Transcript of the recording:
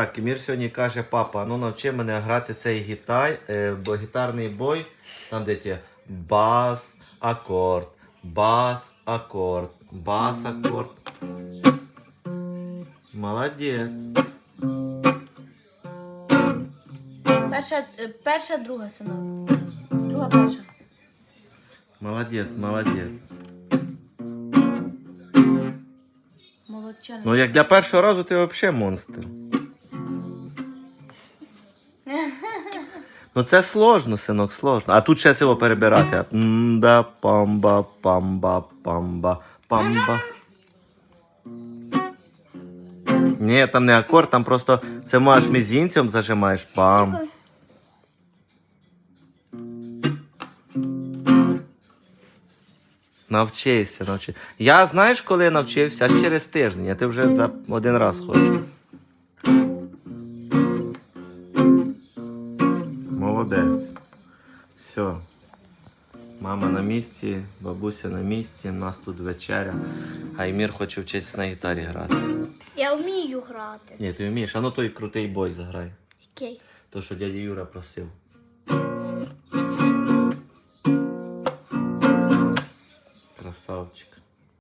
Так, Мір сьогодні каже, папа, ну навчи мене грати цей гітай, е, бо гітарний бой, там де ті бас, акорд, бас, акорд, бас, акорд. Молодець. Перша, е, перша, друга синок. Друга перша. Молодець, молодець. Молодчина. Ну як для першого разу ти взагалі монстр. Ну це сложно, синок, сложно. А тут ще цього перебирати. М-да, памба, памба, памба, памба. Ні, там не акорд, там просто це маєш мізінцем зажимаєш. Пам. Навчися, навчися. Я знаєш, коли я навчився? Аж через тиждень, а ти вже за один раз ходиш. Молодець. Все. Мама на місці, бабуся на місці, у нас тут вечеря. А Імір хоче вчитися на гітарі грати. Я вмію грати. Ні, ти вмієш, а ну той крутий бой заграй. Окей. То, що дядя Юра просив. Красавчик.